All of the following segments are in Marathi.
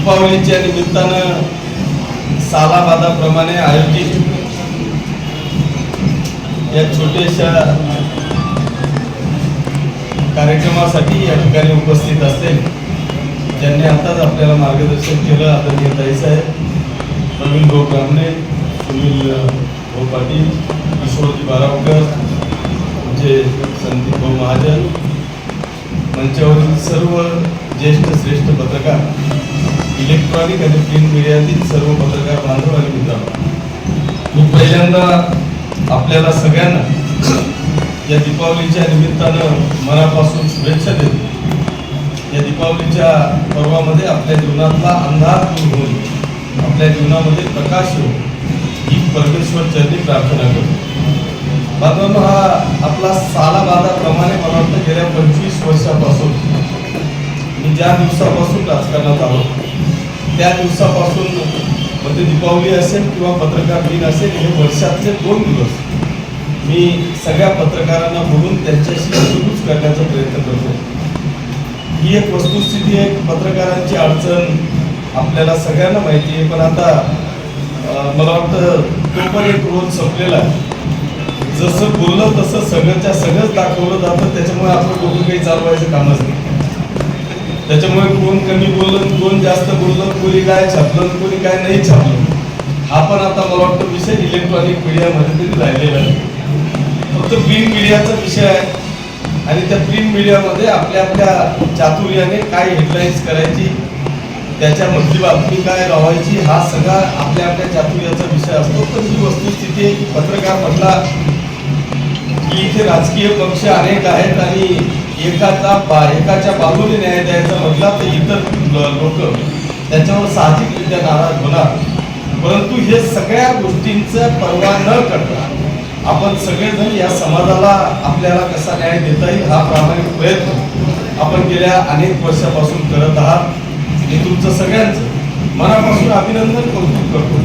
दीपावलीच्या निमित्तानं सालाबादाप्रमाणे आयोजित या छोट्याशा कार्यक्रमासाठी या ठिकाणी उपस्थित असते ज्यांनी आताच आपल्याला मार्गदर्शन केलं आदरणीय ताईसाहेब प्रवीण भाऊ ब्राह्मणे सुनील भाऊ पाटील किशोरजी बारावकर म्हणजे संदीप भाऊ महाजन मंचावरील सर्व ज्येष्ठ श्रेष्ठ पत्रकार इलेक्ट्रॉनिक आणि प्रिंट मीडियातील सर्व पत्रकार बांधव आणि मित्रांनो मी पहिल्यांदा आपल्याला सगळ्यांना या दीपावलीच्या निमित्तानं मनापासून शुभेच्छा देतो या दीपावलीच्या पर्वामध्ये आपल्या जीवनातला अंधार दूर होईल आपल्या जीवनामध्ये प्रकाश येऊ ही परमेश्वर चरणी प्रार्थना करतो. बांधवांनो हा आपला सालाबादाप्रमाणे मला वाटतं गेल्या पंचवीस वर्षापासून मी ज्या दिवसापासून राजकारणात आलो त्या दिवसापासून म्हणजे दीपावली असेल किंवा पत्रकार दिन असेल हे वर्षातले दोन दिवस मी सगळ्या पत्रकारांना बोलून त्यांच्याशी सुरूच करण्याचा प्रयत्न करतो. ही एक वस्तुस्थिती आहे पत्रकारांची अडचण आपल्याला सगळ्यांना माहिती आहे. पण आता मला वाटतं तो पण एक रोज संपलेला आहे. जसं बोललं तसं सगळंच्या सगळंच दाखवलं जातं त्याच्यामुळे आपण डोकं काही चालवायचं कामच नाही. त्याच्यामुळे कोण कमी बोललं कोण जास्त बोललं कोणी काय छापलं कोणी काय नाही छापलं. हा पण आता मला वाटतं विषय इलेक्ट्रॉनिक मीडियामध्ये तरी राहिलेला आहे. फक्त प्रिंट मीडियाचा विषय आहे. आणि त्या प्रिंट मीडियामध्ये आपल्या आपल्या चातुर्याने काय हेडलाईन्स करायची त्याच्यामधली बातमी काय लावायची हा सगळा आपल्या आपल्या चातुर्याचा विषय असतो. पण ही वस्तुस्थिती पत्रकार म्हटला की इथे राजकीय पक्ष अनेक आहेत आणि एकाचा बा एकाच्या बाजूने न्याय द्यायचा म्हटला तर इतर लोक त्याच्यावर साहजिकरित्या नाराज होणार. परंतु हे सगळ्या गोष्टींचं पर्वा न करता आपण सगळेजण या समाजाला आपल्याला कसा न्याय देता येईल हा प्रामाणिक प्रयत्न आपण गेल्या अनेक वर्षापासून करत आहात. हे तुमचं सगळ्यांचं मनापासून अभिनंदन कौतुक करतो.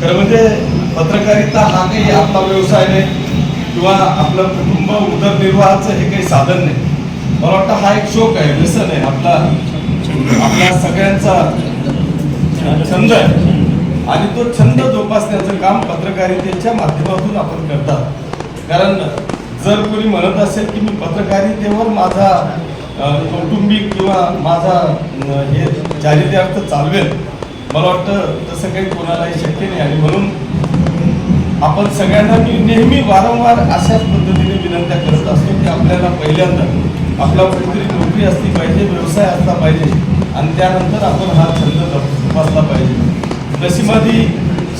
खरं म्हणजे पत्रकारिता हा काही आपला व्यवसाय नाही. किंवा आपलं कुटुंब उदरनिर्वाहाचं हे काही साधन नाही. मला वाटतं हा एक शोक आहे व्यसन आहे. आपला आपल्या सगळ्यांचा छंद आहे. आणि तो छंद जोपासण्याचं काम पत्रकारितेच्या माध्यमातून आपण करतात. कारण जर कोणी म्हणत असेल की मी पत्रकारितेवर माझा कौटुंबिक किंवा माझा अ, हे चारित्र्यार्थ चालवेल मला वाटतं तसं काही कोणालाही शक्य नाही. आणि म्हणून आपण सगळ्यांना मी नेहमी वारंवार अशाच पद्धतीने विनंत्या करत असतो की आपल्याला पहिल्यांदा आपला कुठेतरी नोकरी असली पाहिजे व्यवसाय असला पाहिजे आणि त्यानंतर आपण हा छंद जोपासला पाहिजे. नशिबादी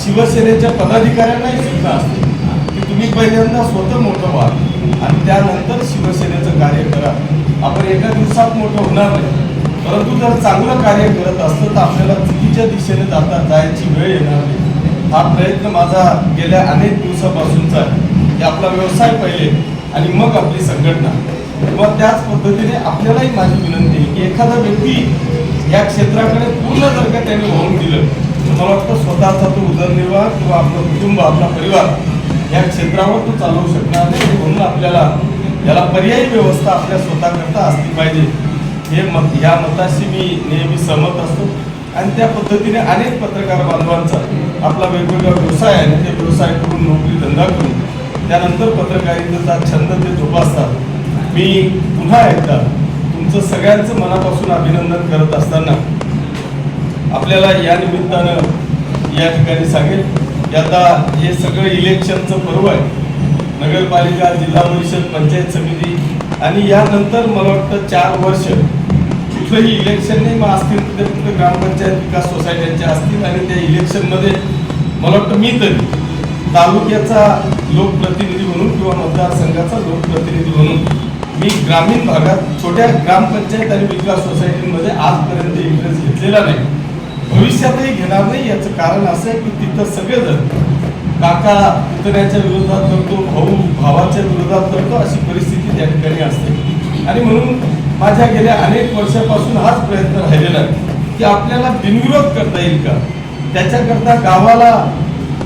शिवसेनेच्या पदाधिकाऱ्यांनाही सूचना असते की तुम्ही पहिल्यांदा स्वतः मोठं व्हा आणि त्यानंतर शिवसेनेचं कार्य करा. आपण एका दिवसात मोठं होणार नाही. परंतु जर चांगलं कार्य करत असलं तर आपल्याला चुकीच्या दिशेने जाता जायची वेळ येणार नाही. हा प्रयत्न माझा गेल्या अनेक दिवसापासूनचा आहे. की आपला व्यवसाय पहिले आणि मग आपली संघटना. मग त्याच पद्धतीने आपल्यालाही माझी विनंती आहे की एखादा व्यक्ती या क्षेत्राकडे पूर्ण जर का त्याने वाहून दिलं तर मला वाटतं स्वतःचा तो उदरनिर्वाह किंवा आपलं कुटुंब आपला परिवार या क्षेत्रावर तो चालवू शकणार नाही. म्हणून आपल्याला याला पर्यायी व्यवस्था आपल्या स्वतःकरता असली पाहिजे. हे मत या मताशी मी नेहमी सहमत असतो. आणि त्या पद्धतीने अनेक पत्रकार बांधवांचा आपला वेगवेगळा व्यवसाय आहे. आणि ते व्यवसाय करून नोकरी धंदा करून त्यानंतर पत्रकारितेचा छंद ते जोपासतात. मी पुन्हा एकदा तुमचं सगळ्यांचं मनापासून अभिनंदन करत असताना आपल्याला या निमित्तानं या ठिकाणी सांगेल की आता हे सगळं इलेक्शनचं पर्व आहे. नगरपालिका जिल्हा परिषद पंचायत समिती आणि यानंतर मला वाटतं चार वर्ष कुठलंही इलेक्शन नाही मग असतील तर फक्त ग्रामपंचायत विकास सोसायट्यांच्या असतील आणि त्या इलेक्शनमध्ये मला वाटतं मी तरी तालुक्याचा लोकप्रतिनिधी म्हणून किंवा मतदारसंघाचा लोकप्रतिनिधी म्हणून मी ग्रामीण भागात छोट्या ग्रामपंचायत आणि विकास सोसायटीमध्ये आजपर्यंत इंटरेस्ट घेतलेला नाही. भविष्यातही घेणार नाही याचं कारण असं आहे की तिथं सगळेजण काका पुतण्याच्या विरोधात करतो भाऊ भावाच्या विरोधात करतो अशी परिस्थिती त्या ठिकाणी असते. आणि म्हणून माझ्या गेल्या अनेक वर्षापासून हाच प्रयत्न राहिलेला आहे. की आपल्याला बिनविरोध करता येईल का? त्याच्याकरता गावाला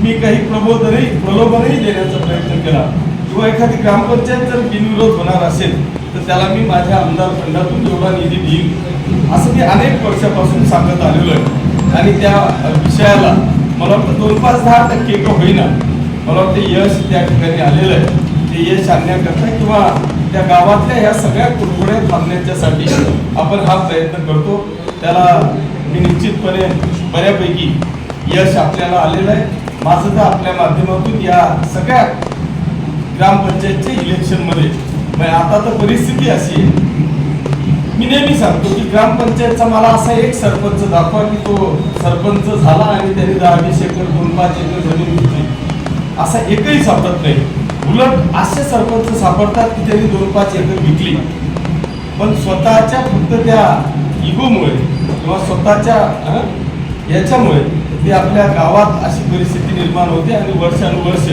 मी काही प्रबोधनही प्रलोभनही देण्याचा प्रयत्न केला. किंवा एखादी ग्रामपंचायत जर बिनविरोध होणार असेल तर त्याला मी माझ्या आमदार फंडातून एवढा निधी देईन असं मी अनेक वर्षापासून सांगत आलेलो आहे. आणि त्या विषयाला मला वाटतं दोन पाच दहा टक्के का होईना मला वाटतं यश त्या ठिकाणी आलेलं आहे. ते यश आणण्याकरता किंवा त्या गावातल्या ह्या सगळ्या कुरकुड्या थांबण्याच्यासाठी आपण हा प्रयत्न करतो. त्याला मी निश्चितपणे बऱ्यापैकी यश आपल्याला आलेलं आहे. माझं तर आपल्या माध्यमातून या सगळ्या ग्रामपंचायतच्या इलेक्शनमध्ये म्हणजे आता तर परिस्थिती अशी आहे. मी नेहमी सांगतो की ग्रामपंचायतचा मला असा एक सरपंच दाखवा की तो सरपंच झाला आणि त्याने दहा वीस एकर दोन पाच एकर जमीन घेतली. असा एकही सापडत नाही. उलट असे सरपंच सापडतात की त्यांनी दोन पाच एकर विकली. पण स्वतःच्या फक्त त्या इगोमुळे किंवा स्वतःच्या याच्यामुळे ते आपल्या गावात अशी परिस्थिती निर्माण होते आणि वर्षानुवर्ष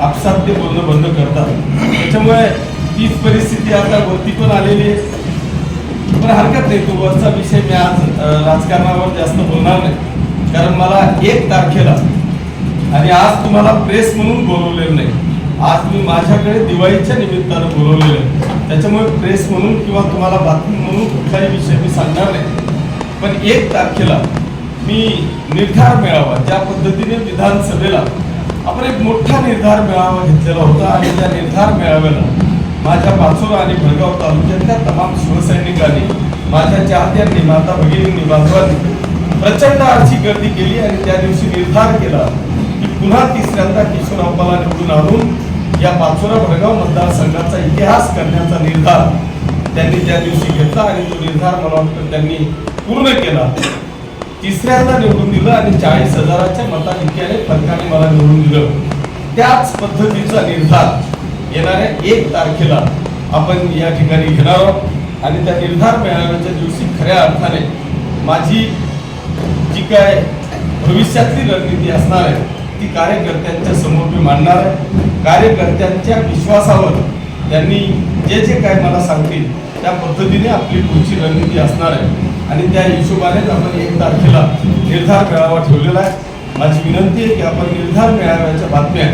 आपसात ते बोलणं बंद करतात. त्याच्यामुळे तीच परिस्थिती आता वरती पण आलेली आहे. पण हरकत नाही तो वरचा विषय मी आज राजकारणावर जास्त बोलणार नाही. कारण मला एक तारखेला आणि आज तुम्हाला प्रेस म्हणून बोलवलेलं नाही. आज मी माझ्याकडे दिवाळीच्या निमित्तानं बोलवलेलं त्याच्यामुळे प्रेस म्हणून किंवा तुम्हाला बातमी म्हणून कुठलाही विषय मी सांगणार नाही. पण एक तारखेला मी निर्धार मेळावा ज्या पद्धतीने विधानसभेला आपण एक मोठा निर्धार मेळावा घेतलेला होता आणि त्या निर्धार मेळाव्याला माझ्या पाचोरा आणि भडगाव तालुक्यातल्या तमाम शिवसैनिकांनी माझ्या चाहत्यांनी माता भगिनींनी बांधवांनी प्रचंड आर्थिक गर्दी केली आणि त्या दिवशी निर्धार केला की पुन्हा तिसऱ्यांदा किशोरप्पाला निवडून आणून या पाचोरा भडगाव मतदारसंघाचा इतिहास करण्याचा निर्धार त्यांनी त्या दिवशी घेतला आणि तो निर्धार मला वाटतं त्यांनी पूर्ण केला. तिसऱ्यांदा निवडून दिलं आणि चाळीस हजाराच्या मताधिक्याने फरकाने मला निवडून दिलं. त्याच पद्धतीचा निर्धार येणाऱ्या एक तारखेला आपण या ठिकाणी घेणार आहोत. आणि त्या निर्धार मेळाव्याच्या दिवशी खऱ्या अर्थाने माझी जी काय भविष्यातली रणनीती असणार आहे ती कार्यकर्त्यांच्या समोर मी मांडणार आहे. कार्यकर्त्यांच्या विश्वासावर त्यांनी जे जे काय मला सांगतील त्या पद्धतीने आपली पुढची रणनीती असणार आहे. आणि त्या हिशोबानेच आपण एक तारखेला निर्धार मेळावा ठेवलेला आहे. माझी विनंती आहे की आपण निर्धार मेळाव्याच्या बातम्या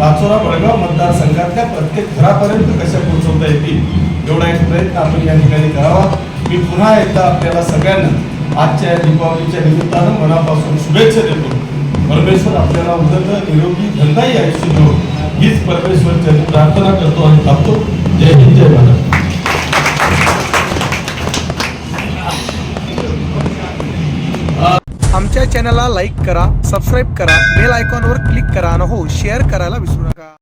पाचोरा बळगाव मतदारसंघातल्या प्रत्येक घरापर्यंत कशा पोहोचवता येतील एवढा एक प्रयत्न आपण या ठिकाणी करावा. मी पुन्हा एकदा आपल्याला सगळ्यांना आजच्या दीपावलीच्या निमित्तानं मनापासून शुभेच्छा देतो. परमेश्वर आपल्याला उदंड निरोगी धंदाही आयुष्य देऊ हीच परमेश्वरच्या प्रार्थना करतो आणि थांबतो. जय हिंद जय महाराज आमच्या चॅनलला लाईक करा सबस्क्राईब करा बेल आयकॉनवर क्लिक करा आणि हो शेअर करायला विसरू नका.